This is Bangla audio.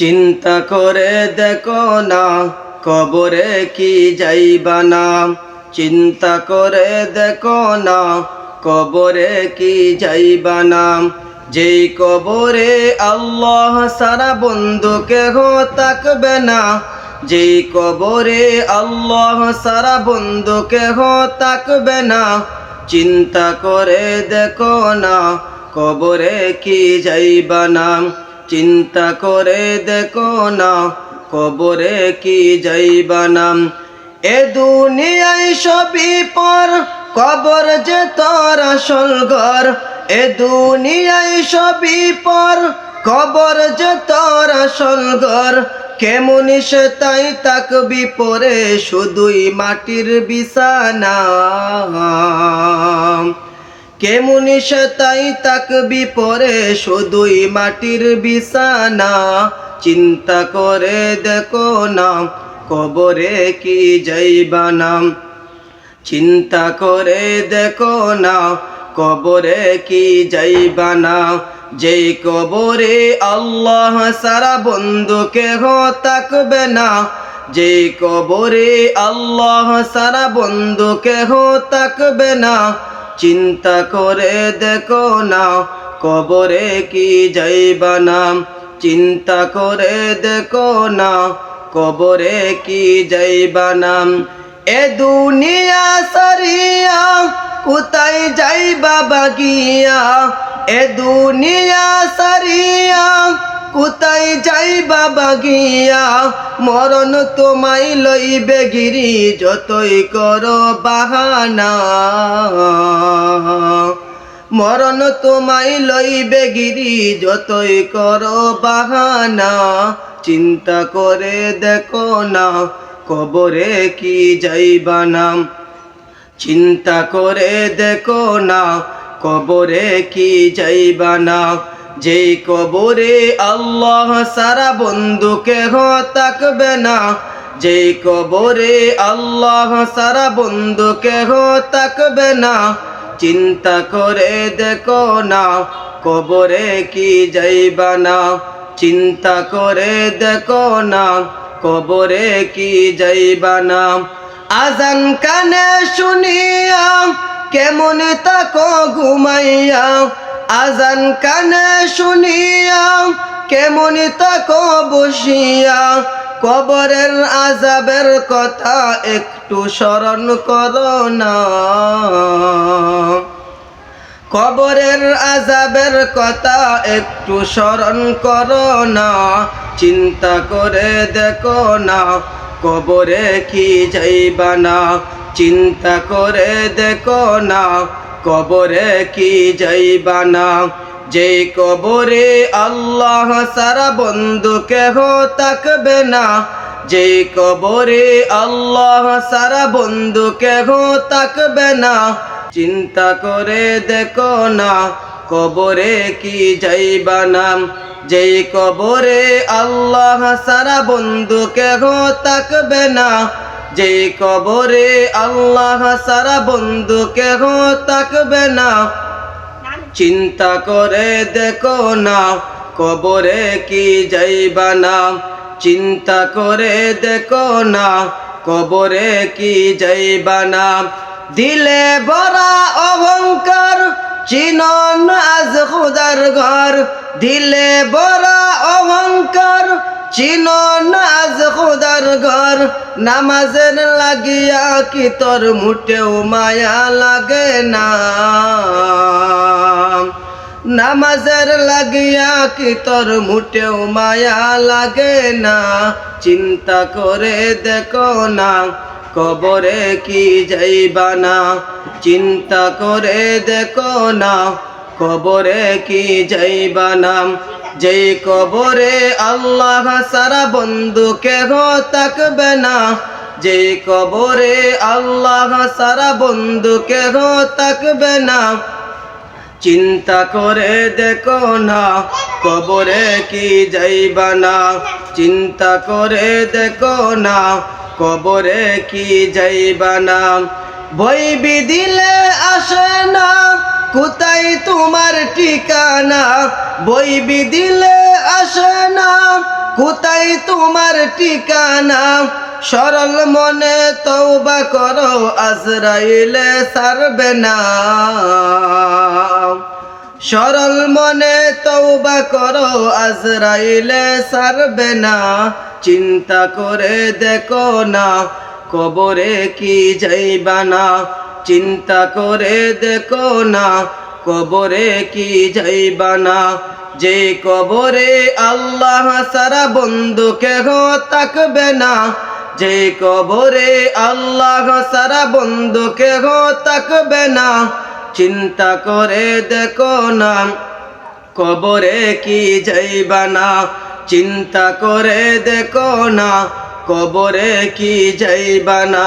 চিন্তা করে দেখো না, কবরে কি যাইবা না। চিন্তা করে দেখো না, কবরে কি যাইবা না। যেই কবরে আল্লাহ সারা বন্ধু কেহ তাকবে না, যেই কবরে আল্লাহ সারা বন্ধু কেহ তাকবে না। চিন্তা করে দেখো না, কবরে কি যাইবা না। চিন্তা করে দেখো না, কবরে কি যাইবা না। এ দুনিয়ায় সবই পর, কবর যে তোর আসল ঘর। এ দুনিয়ায় সবই পর, কবর যে তোর আসল ঘর। কেমন সে তাই তাকবি পরে, শুধুই মাটির বিছানা। কেমন তাই তাকবি পরে শুধুই মাটির বিছানা। চিন্তা করে দেখো না, কবরে কি যাইবা না চিন্তা করে দেখো না, কবরে কি যাইবা না যেই কবরে আল্লাহ সারা বন্ধু কেহ তাকবে না। যেই কবরে আল্লাহ সারা বন্ধু কেহ তাকবে না। চিন্তা করে দেখো না কবরে কি যাইবা না চিন্তা করে দেখো না কবরে কি যাইবা না এ দুনিয়া সারিয়া কোথায় যাইবা বাগিয়া? এ দুনিয়া সারিয়া কোথায় যাইবা বাগিয়া মরণ তোমায় লইবে গিরি, যতই করো বাহানা। মরণ তোমায় লইবে গিরি, যতই করো বাহানা। চিন্তা করে দেখো না, কবরে কি যাইবা না চিন্তা করে দেখো না, কবরে কি যাইবা না যেই কবরে আল্লাহ সারা বন্ধু কেহ তাকবে না, যেই কবরে আল্লাহ সারা বন্ধু কেহ তাকবে না, চিন্তা করে দেখো না কবরে কি যাইবা না, চিন্তা করে দেখো না কবরে কি যাইবা না। আজান কানে শুনিয়া কেমন তাকো ঘুমাইয়া আজান কানে শুনিয়া, কেমন তাকো বসিয়া, কবরের আজাবের কথা একটু স্মরণ করো না। কবরের আজাবের কথা একটু স্মরণ করো না, চিন্তা করে দেখো না, কবরে কি যাইবা না, চিন্তা করে দেখো না কবরে কি যাইবা না? যে কবরে আল্লাহ সারা বন্ধু কেহ তাকবে না। যে কবরে আল্লাহ সারা বন্ধু কেহ তাকবে না। চিন্তা করে দেখো না, কবরে কি যাইবা না? যেই কবরে আল্লাহ সারা বন্ধু কেহ তাকবে না। যেই কবরে আল্লাহ সারা বন্ধু কেহ থাকবে না। চিন্তা করে দেখো না, কবরে কি যাইবা না। চিন্তা করে দেখো না, কবরে কি যাইবা না। দিলে বড়া অহংকার, চিনন আজ খুদার ঘর। দিলে বড়া অহংকার চিনন নাজ খুদার ঘর, নামাজের লাগিয়া কি তোর মুটেও মায়া লাগে না? নামাজের লাগিয়া কি তোর মুটেও মায়া লাগে না? চিন্তা করে দেখো না, কবরে কি যাইবা না চিন্তা করে দেখো না, কবরে কি যাইবা না যেই কবরে আল্লাহ সারা বন্ধু কেহ তাকবে না। যেই কবরে আল্লাহ সারা বন্ধু কেহ তাকবে না। চিন্তা করে দেখো না, কবরে কি যাইবা না। চিন্তা করে দেখো না, কবরে কি যাইবা না। বই দিলে আসে না কোথায় তোমার ঠিকানা? বই দিলে আসে না। কোথায় তোমার ঠিকানা? সরল মনে তৌবা করো, আজরাইলে সারবে না। সরল মনে তৌবা করো, আজরাইলে সারবে না। চিন্তা করে দেখো না, কবরে কি যাইবা না। চিন্তা করে দেখো না, কবরে কি যাইবা না। যে কবরে আল্লাহ সারা বন্ধু কেহ তাকবে না, যে কবরে আল্লাহ সারা বন্ধু কেহ তাকবে না। চিন্তা করে দেখো না, কবরে কি যাইবা না। চিন্তা করে দেখো না, কবরে কি যাইবা না।